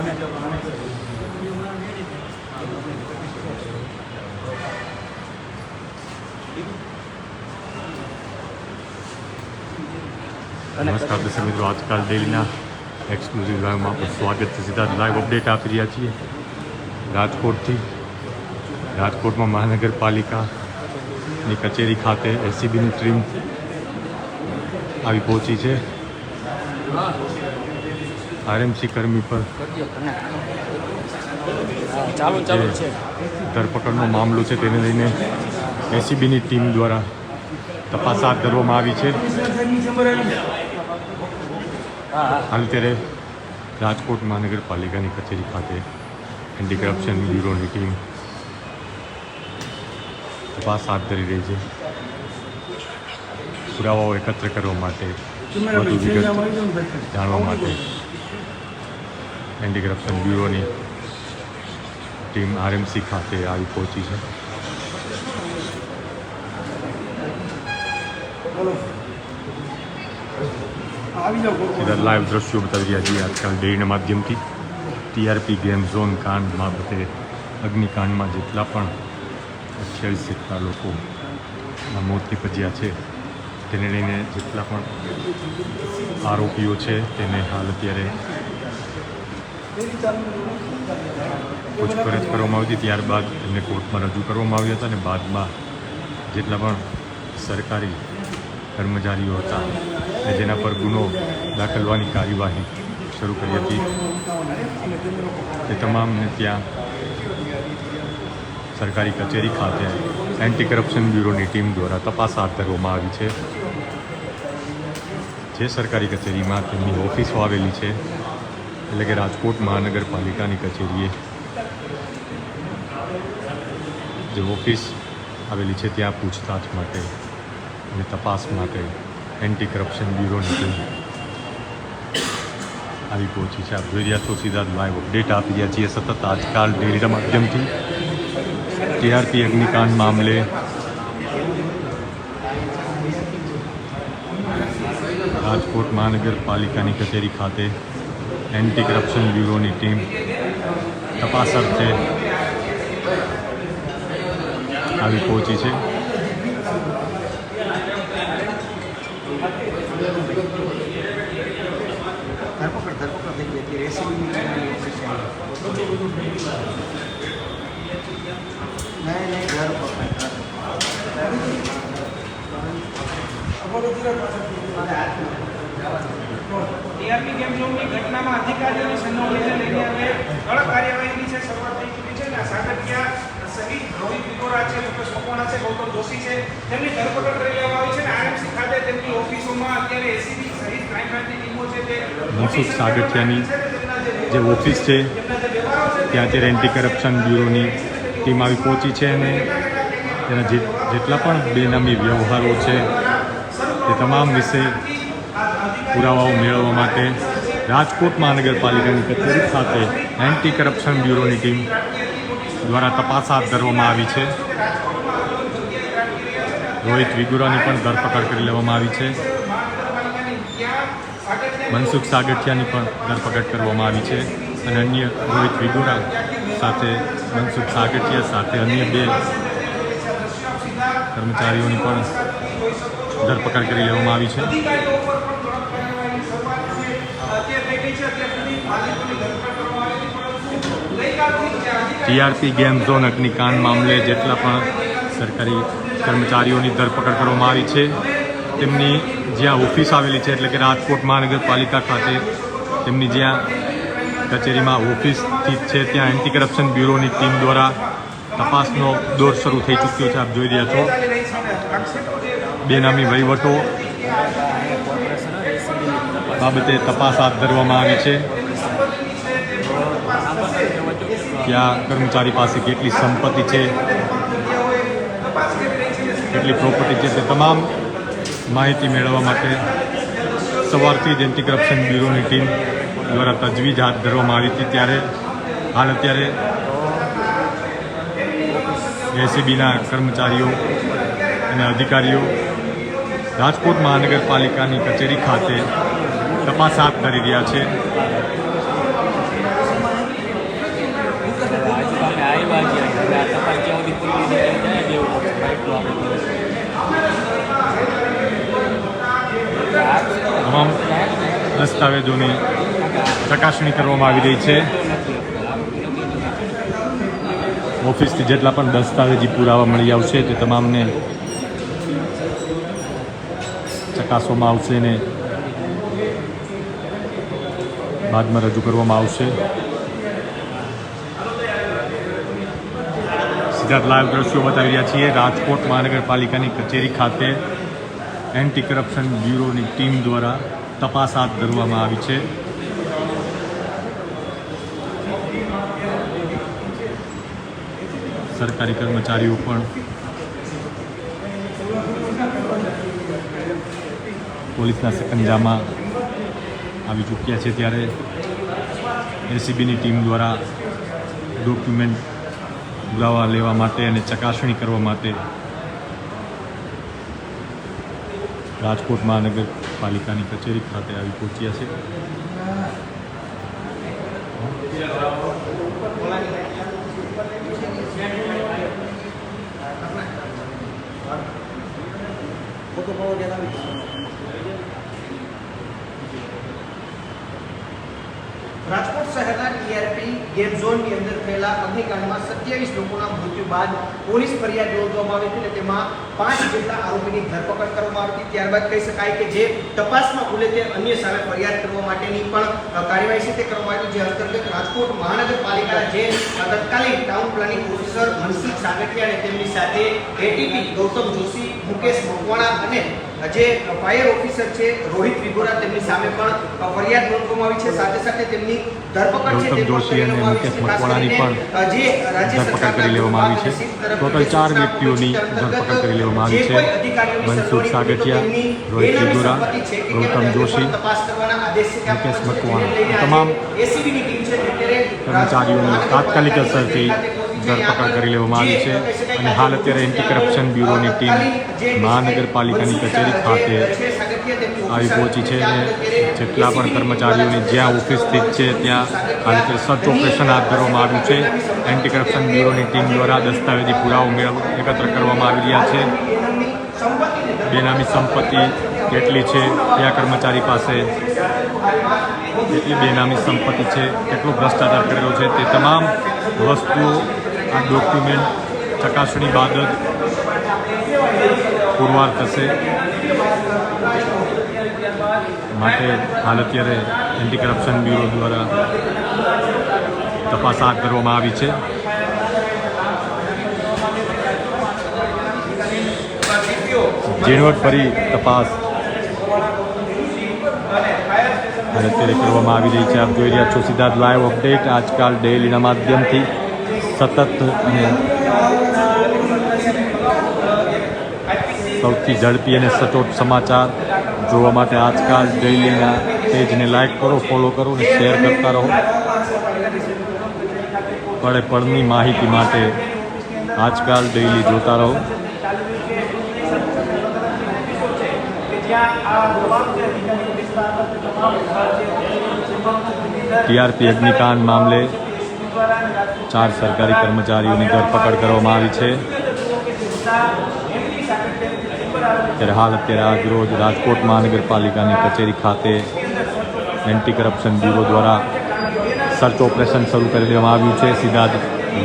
નમસ્કાર દર્શક મિત્રો આજકાલ ડેલીના એક્સક્લુઝિવ લાઈવમાં આપનું સ્વાગત છે સીધા લાઈવ અપડેટ આપી રહ્યા છીએ રાજકોટથી રાજકોટમાં મહાનગરપાલિકાની કચેરી ખાતે એસીબીની ટીમ આવી પહોંચી છે આરએમસી કર્મી પર ધરપકડનો મામલો છે તેને લઈને એસીબીની ટીમ દ્વારા તપાસ હાથ ધરવામાં આવી છે. હાલ ત્યારે રાજકોટ મહાનગરપાલિકાની કચેરી ખાતે એન્ટી કરપ્શન બ્યુરોની ટીમ તપાસ હાથ ધરી રહી છે. પુરાવાઓ એકત્ર કરવા માટે વધુ વિગત જાણવા માટે એન્ટી કરપ્શન બ્યુરોની ટીમ આરએમસી ખાતે આવી પહોંચી છે. લાઈવ દ્રશ્યો બતાવી રહ્યા છીએ આજકાલ ડેરીના માધ્યમથી. ટીઆરપી ગેમ ઝોન કાંડ બાબતે અગ્નિકાંડમાં જેટલા પણ અઠ્યાવીસ જેટલા લોકોના મોત નીપજ્યા છે, તેને લઈને જેટલા પણ આરોપીઓ છે, તેને હાલ અત્યારે પૂછપરછ કરવામાં આવી હતી, ત્યારબાદ એમને કોર્ટમાં રજૂ કરવામાં આવ્યા હતા અને બાદમાં જેટલા પણ સરકારી કર્મચારીઓ હતા અને જેના પર ગુનો દાખલવાની કાર્યવાહી શરૂ કરી હતી તે તમામને ત્યાં સરકારી કચેરી ખાતે એન્ટી કરપ્શન બ્યુરોની ટીમ દ્વારા તપાસ હાથ ધરવામાં આવી છે. જે સરકારી કચેરીમાં તેમની ઓફિસો આવેલી છે એટલે કે રાજકોટ મહાનગરપાલિકાની કચેરીએ જે ઓફિસ આવેલી છે ત્યાં પૂછતાછ માટે અને તપાસ માટે એન્ટી કરપ્શન બ્યુરોની ટીમ આવી પહોંચી છે. આપ જોઈ રહ્યા છો સીધા લાઈવ અપડેટ આપી રહ્યા છીએ સતત આજકાલ ડેરીના માધ્યમથી ટીઆરપી અગ્નિકાંડ મામલે રાજકોટ મહાનગરપાલિકાની કચેરી ખાતે એન્ટી કરપ્શન બ્યુરોની ટીમ તપાસ અર્થે આવી પહોંચી છે. ધરપકડ. ધરપકડ. ટીઆરપી ગેમ ઝોનની ઘટનામાં અધિકારીઓની સંડોવણીને લઈને હવે કડક કાર્યવાહીની છે શરૂઆત થઈ ચૂકી છે અને આ સહિત રોહિત પિકોરા છે મુકેશ મકવાણા છે ગૌતમ જોશી છે. તેમની ધરપકડ કરી લેવામાં આવી છે અને આરએમસી ખાતે તેમની ઓફિસોમાં અત્યારે એસીબી સહિત ક્રાઇમ બ્રાન્ચની ટીમો છે તે મનસુખ સાગઠિયાની જે ઓફિસ છે ત્યાં અત્યારે એન્ટી કરપ્શન બ્યુરોની ટીમ આવી પહોંચી છે અને તેના જેટલા પણ બેનામી વ્યવહારો છે તે તમામ વિશે પુરાવાઓ મેળવવા માટે રાજકોટ મહાનગરપાલિકાની કચેરી ખાતે એન્ટી કરપ્શન બ્યુરોની ટીમ દ્વારા તપાસ હાથ ધરવામાં આવી છે. રોહિત વિગુરાની પણ ધરપકડ કરી લેવામાં આવી છે. મનસુખ સાગઠિયાની પણ ધરપકડ કરવામાં આવી છે અને અન્ય રોહિત વિગુરા સાથે, મનસુખ સાગઠિયા સાથે અન્ય બે કર્મચારીઓની પણ ધરપકડ કરી લેવામાં આવી છે. ટીઆરપી ગેમ ઝોન અગ્નિકાંડ મામલે જેટલા પણ સરકારી કર્મચારીઓની ધરપકડ કરવામાં આવી છે, તેમની જ્યાં ઓફિસ આવેલી છે એટલે કે રાજકોટ મહાનગરપાલિકા ખાતે, તેમની જ્યાં કચેરીમાં ઓફિસ સ્થિત છે, ત્યાં એન્ટી કરપ્શન બ્યુરોની ટીમ દ્વારા તપાસનો દોર શરૂ થઈ ચૂક્યો છે, આપ જોઈ રહ્યા છો. બેનામી વહીવટો બાબતે તપાસ હાથ ધરવામાં આવી છે. ત્યાં કર્મચારી પાસે કેટલી સંપત્તિ છે? કેટલી પ્રોપર્ટી છે તે તમામ માહિતી મેળવવા માટે સવારથી જ એન્ટી કરપ્શન બ્યુરોની ટીમ દ્વારા તજવીજ હાથ ધરવામાં આવી હતી. ત્યારે, હાલ અત્યારે એસીબીના કર્મચારીઓ અને અધિકારીઓ રાજકોટ મહાનગરપાલિકાની કચેરી ખાતે તપાસ હાથ ધરી રહ્યા છે. દસ્તાવેજોની ચકાસણી કરવામાં આવી રહી છે. ઓફિસથી જેટલા પણ દસ્તાવેજી પુરાવા મળી આવશે તે તમામને ચકાસવામાં આવશે ને બાદમાં રજૂ કરવામાં આવશે. સીધા લાઈવ દ્રશ્યો બતાવી રહ્યા છીએ. રાજકોટ મહાનગરપાલિકાની કચેરી ખાતે એન્ટી કરપ્શન બ્યુરોની ટીમ દ્વારા તપાસ હાથ ધરવામાં આવી છે. સરકારી કર્મચારીઓ પણ પોલીસના સકંજામાં આવી ચૂક્યા છે ત્યારે એસીબીની ટીમ દ્વારા ડોક્યુમેન્ટ પુરાવા લેવા માટે અને ચકાસણી કરવા માટે રાજકોટ મહાનગરપાલિકાની કચેરી ખાતે આવી પહોંચ્યા છે. રાજકોટ શહેરના ગેમ ઝોનની અંદર થયેલા અગ્નિકાંડમાં સત્યાવીસ લોકોના મૃત્યુ બાદ પોલીસ ફરિયાદ નોંધવામાં આવી હતી અને તેમાં પાંચ જેટલા આરોપીની ધરપકડ કરવામાં આવી હતી. ત્યારબાદ કહી શકાય કે જે તપાસમાં ખુલે તે અન્ય સામે ફરિયાદ કરવા માટેની પણ કાર્યવાહી છે તે કરવામાં આવી જે અંતર્ગત રાજકોટ મહાનગરપાલિકા જે તત્કાલીન town planning officer Mansukh Sagathiya અને તેમની સાથે એટીપી ગૌતમ જોશી, મુકેશ મકવાણા અને જે ફાયર ઓફિસર છે રોહિત વિગોરા તેમની સામે પણ ફરિયાદ નોંધવામાં આવી છે સાથે સાથે તેમની ધરપકડ છે તે જોશી અને મુકેશ મકવાણાની પણ જે ધરપકડ કરી લેવામાં આવી છે. ટોટલ ચાર વ્યક્તિઓની ધરપકડ કરી લેવામાં આવી છે. મનસુખ સાગઠિયા, રોહિત વિગોરા, ગૌતમ જોશી, મુકેશ મકવાણા. તમામ કર્મચારીઓની તાત્કાલિક અસરથી ધરપકડ કરી લેવામાં આવી છે અને હાલ અત્યારે એન્ટી કરપ્શન બ્યુરોની ટીમ મહાનગરપાલિકાની કચેરી ખાતે આવી પહોંચી છે અને જેટલા પણ કર્મચારીઓની જ્યાં ઓફિસ સ્થિત છે, ત્યાં હાલ અત્યારે સર્ચ ઓપરેશન હાથ ધરવામાં આવ્યું છે. એન્ટી કરપ્શન બ્યુરોની ટીમ દ્વારા દસ્તાવેજી પુરાવો મેળવ એકત્ર કરવામાં આવી રહ્યા છે. બેનામી સંપત્તિ કેટલી છે, કયા કર્મચારી પાસે કેટલી બેનામી સંપત્તિ છે, કેટલો ભ્રષ્ટાચાર કરેલો છે, તે તમામ વસ્તુઓ આ ડોક્યુમેન્ટ ચકાસણી બાદ જ પુરવાર થશે. માટે હાલ અત્યારે એન્ટી કરપ્શન બ્યુરો દ્વારા તપાસ હાથ ધરવામાં આવી છે. ઝીણવટભરી તપાસ અને અત્યારે કરવામાં આવી રહી છે. આપ જોઈ રહ્યા છો સીધા લાઈવ અપડેટ આજકાલ ડેલીના માધ્યમથી. સતત સૌથી ઝડપી અને સચોટ સમાચાર જોવા માટે આજકાલ ડેઇલીના પેજને લાઈક કરો ફોલો કરો અને શેર કરતા રહો. પળે પળની માહિતી માટે આજકાલ ડેઈલી જોતા રહો. ટીઆરપી અગ્નિકાંડ મામલે ચાર સરકારી કર્મચારીઓની ધરપકડ કરવામાં આવી છે. ત્યારે હાલ અત્યારે આજ રોજ રાજકોટ મહાનગરપાલિકાની કચેરી ખાતે એન્ટી કરપ્શન બ્યુરો દ્વારા સર્ચ ઓપરેશન શરૂ કરી દેવામાં આવ્યું છે. સીધા જ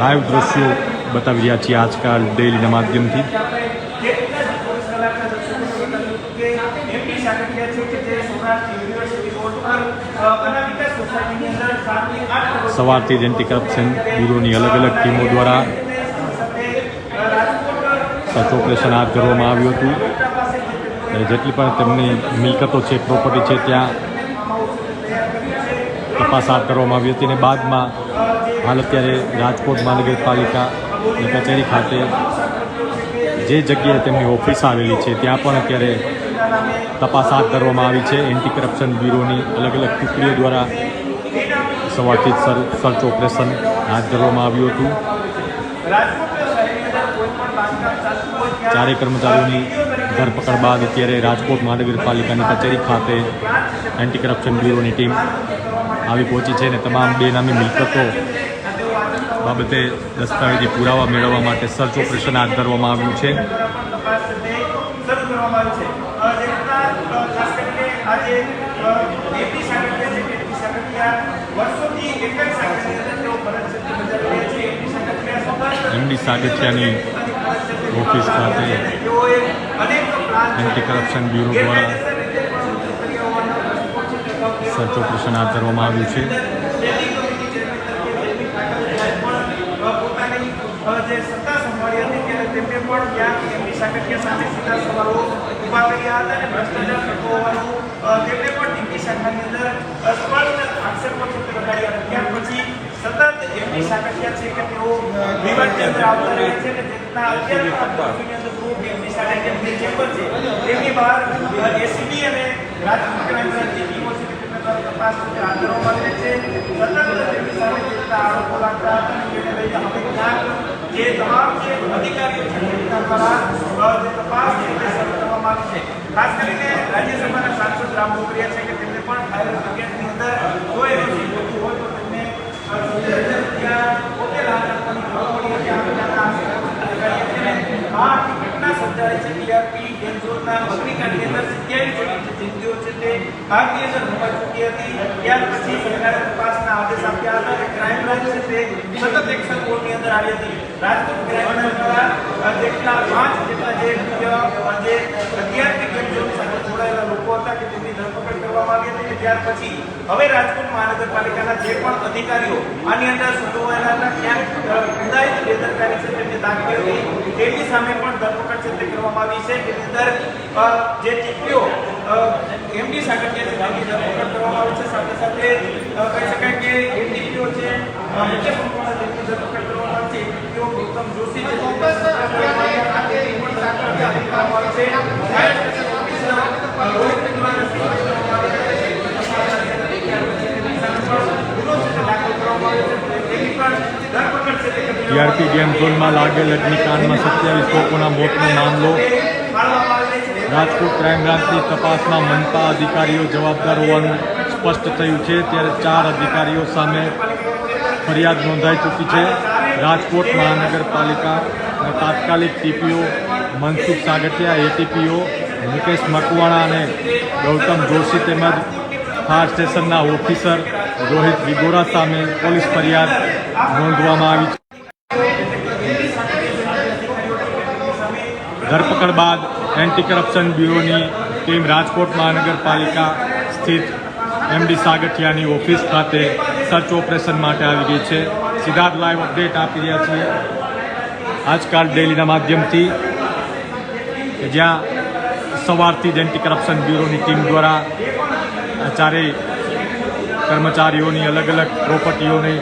લાઈવ દ્રશ્યો બતાવી રહ્યા છીએ આજકાલ ડેલીના માધ્યમથી. સવારથી જ એન્ટી કરપ્શન બ્યુરોની અલગ અલગ ટીમો દ્વારા સર્ચ ઓપરેશન હાથ ધરવામાં આવ્યું હતું. અને જેટલી પણ તેમની મિલકતો છે, પ્રોપર્ટી છે, ત્યાં તપાસ હાથ કરવામાં આવી હતી. અને બાદમાં હાલ અત્યારે રાજકોટ મહાનગરપાલિકા કચેરી ખાતે જે જગ્યાએ તેમની ઓફિસ આવેલી છે, ત્યાં પણ અત્યારે તપાસ હાથ ધરવામાં આવી છે. એન્ટી કરપ્શન બ્યુરોની અલગ અલગ ટુકડીઓ દ્વારા સવારથી જ સર- સર્ચ ઓપરેશન હાથ ધરવામાં આવ્યું હતું. ચારેય કર્મચારીઓની ધરપકડ બાદ અત્યારે રાજકોટ મહાનગરપાલિકાની કચેરી ખાતે એન્ટી કરપ્શન બ્યુરોની ટીમ આવી પહોંચી છે અને તમામ બેનામી મિલકતો બાબતે દસ્તાવેજી પુરાવા મેળવવા માટે સર્ચ ઓપરેશન હાથ ધરવામાં આવ્યું છે. આજે અ, એપી સાગર એક જ શાખાની અંદર તેઓ ફરજ છે તે બજાવી રહ્યા છે એમની શાખા ત્યાં એમડી સાગઠિયાની ઓફિસ ખાતે એન્ટી કરપ્શન બ્યુરો દ્વારા સર્ચ ઓપરેશન હાથ ધરવામાં આવ્યું છે. જે સત્તા સંભાળી હતી ત્યારે તેમને પણ ત્યાં એમની સાગઠિયા સામે સીધા સવાલો ઊભા કર્યા હતા અને ભ્રષ્ટાચાર થતો હોવાનું તેમને પણ ટીપી શાખાની અંદર સ્પષ્ટ સતત એમની સાગઠિયા છે કે તેઓ રહે છે કે એમની સાગઠિયા જે ચેમ્બર છે તેમની બહાર એસીબી અને દ્વારા તપાસ હાથ ધરવામાં આવે છે સતત તેમની જે તમામ છે તેમના દ્વારા જે તપાસ છે શરૂ કરવામાં આવી છે ખાસ કરીને રાજ્યસભાના સાંસદ રામ મોકરિયા છે કે તેમને પણ ફાયર બ્રિગેડની અંદર જો એનો જોતું હોય તો તેમને અ, સિત્તેર હજાર રૂપિયા પોતે લાંચ આપવાની ખબર પડી હતી આ બધાના અધિકારીઓ છે ને આ આખી ઘટના સર્જાઈ છે ટીઆરપી ગેમ ઝોનના અગ્નિકાંડની અંદર સત્યાવીસ જેટલી જે જિંદગીઓ છે તે આગની અંદર ધોવાઈ ચૂકી હતી ત્યાર પછી સરકારે તપાસના આદેશ આપ્યા હતા અને ક્રાઇમ બ્રાન્ચ છે તે સતત એક્શન કોર્ટની અંદર આવી હતી રાજકોટ ક્રાઇમ બ્રાન્ચ દ્વારા અ, જેટલા પાંચ જેટલા જે અ, જે ટીઆરપી ગેમ ઝોન સાથે જોડાયેલા લોકો હતા કે તેમની ધરપકડ કરવામાં આવી હતી ત્યાર પછી હવે રાજકોટ મહાનગરપાલિકાના જે પણ અધિકારીઓ આની અંદર સંડોવાયેલા હતા, ક્યાંક બેદરકારી છે તેમને દાખલ હતી, તેમની સામે પણ ધરપકડ છે તે કરવામાં આવી છે. તેની અંદર જે ટીપીઓ એમડી સાગર છે ધરપકડ કરવામાં આવી છે. સાથે સાથે કહી શકાય કે એ ટીપીઓ છે અ, મુખ્ય સંપૂર્ણ જેમની ધરપકડ કરવામાં આવી છે એ ટીપીઓ ગૌતમ જોશી છે તેની ધરપકડ કરવામાં આવી છે. તેની પણ સાગઠિયા કરવામાં આવી છે ફાયર સ્ટેશન ઓફિસર અ, રોહિત મિત્રાને સૂચના કરવામાં આવી છે. ટીઆરપી ગેમ ઝોનમાં લાગેલ અગ્નિકાંડમાં સત્યાવીસ લોકોના મોતનો મામલો રાજકોટ ક્રાઇમ બ્રાન્ચની તપાસમાં મનપા અધિકારીઓ જવાબદાર હોવાનું સ્પષ્ટ થયું છે. ત્યારે ચાર અધિકારીઓ સામે ફરિયાદ નોંધાઈ ચૂકી છે. રાજકોટ મહાનગરપાલિકા તાત્કાલિક ટીપીઓ મનસુખ સાગઠિયા, એટીપીઓ મુકેશ મકવાણા અને ગૌતમ જોશી તેમજ ફાયર સ્ટેશનના ઓફિસર રોહિત વિગોરા સામે પોલીસ ફરિયાદ નોંધવામાં આવી છે. ધરપકડ બાદ એન્ટી કરપ્શન બ્યુરોની ટીમ રાજકોટ મહાનગરપાલિકા સ્થિત એમડી સાગઠિયાની ઓફિસ ખાતે સર્ચ ઓપરેશન માટે આવી ગઈ છે. સીધા જ લાઈવ અપડેટ આપી રહ્યા છીએ. આજકાલ ડેલીના માધ્યમથી જ્યાં સવારથી જ એન્ટી કરપ્શન બ્યુરોની ટીમ દ્વારા ચારેય કર્મચારીઓની અલગ અલગ પ્રોપર્ટીઓની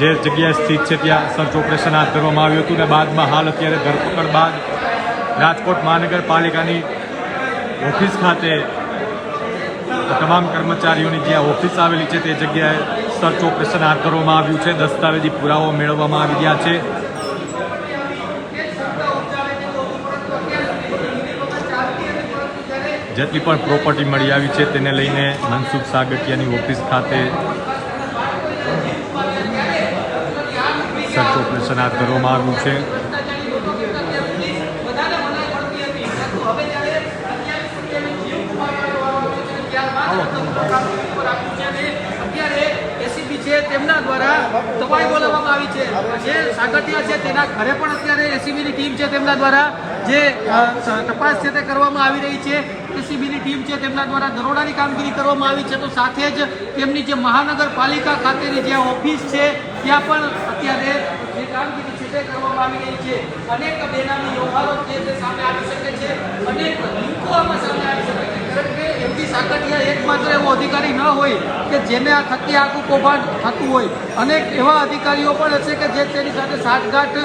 જે જગ્યાએ સ્થિત છે ત્યાં સર્ચ ઓપરેશન હાથ ધરવામાં આવ્યું હતું ને બાદમાં હાલ અત્યારે ધરપકડ બાદ રાજકોટ મહાનગરપાલિકાની ઓફિસ ખાતે તમામ કર્મચારીઓની જ્યાં ઓફિસ આવેલી છે તે જગ્યાએ સર્ચ ઓપરેશન હાથ ધરવામાં આવ્યું છે. દસ્તાવેજી પુરાવો મેળવવામાં આવી ગયા છે. જેટલી પણ પ્રોપર્ટી મળી આવી છે તેને લઈને મનસુખ સાગટિયાની ઓફિસ ખાતે ઓપરેશન હાથ આવ્યું છે. તેમના દ્વારા તપાઈ બોલાવવામાં આવી છે જે સાગઠિયા છે તેના ઘરે પણ અત્યારે એસીબીની ટીમ છે તેમના દ્વારા જે તપાસ છે તે કરવામાં આવી રહી છે એસીબીની ટીમ છે તેમના દ્વારા દરોડાની કામગીરી કરવામાં આવી છે તો સાથે જ તેમની જે મહાનગરપાલિકા ખાતેની જે ઓફિસ છે ત્યાં પણ અત્યારે જે તે કરવામાં આવી રહી છે. અનેક બેનામી વ્યવહારો તે સામે આવી શકે છે. અનેક લિંકો સામે આવી શકે છે. કારણ કે એમડી સાકટિયા એકમાત્ર એવો અધિકારી ન હોય કે જેને આ થકી આખું કૌભાંડ થતું હોય. અનેક એવા અધિકારીઓ પણ હશે કે જે તેની સાથે સાઠગાંઠ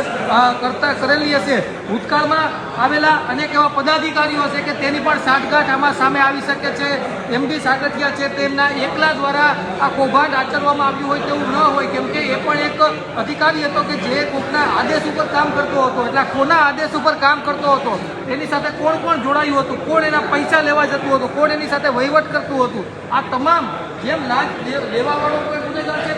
કરતા કરેલી હશે. ભૂતકાળમાં આવેલા અનેક એવા પદાધિકારીઓ હશે કે તેની પણ સાઠગાંઠ આમાં સામે આવી શકે છે. એમડી સાગઠિયા છે તેમના એકલા દ્વારા આ કૌભાંડ આચરવામાં આવ્યું હોય તેવું ન હોય, કેમ કે એ પણ એક અધિકારી હતો કે જે કોકના આદેશ ઉપર કામ કરતો હતો, એટલે કોના આદેશ ઉપર કામ કરતો હતો, એની સાથે કોણ કોણ જોડાયું હતું, કોણ એના પૈસા લેવા જતું હતું, કોણ એની સાથે વહીવટ કરતું હતું. આ તમામ જેમ લાંચ લેવાવાળો કોઈ ગુનેગાર છે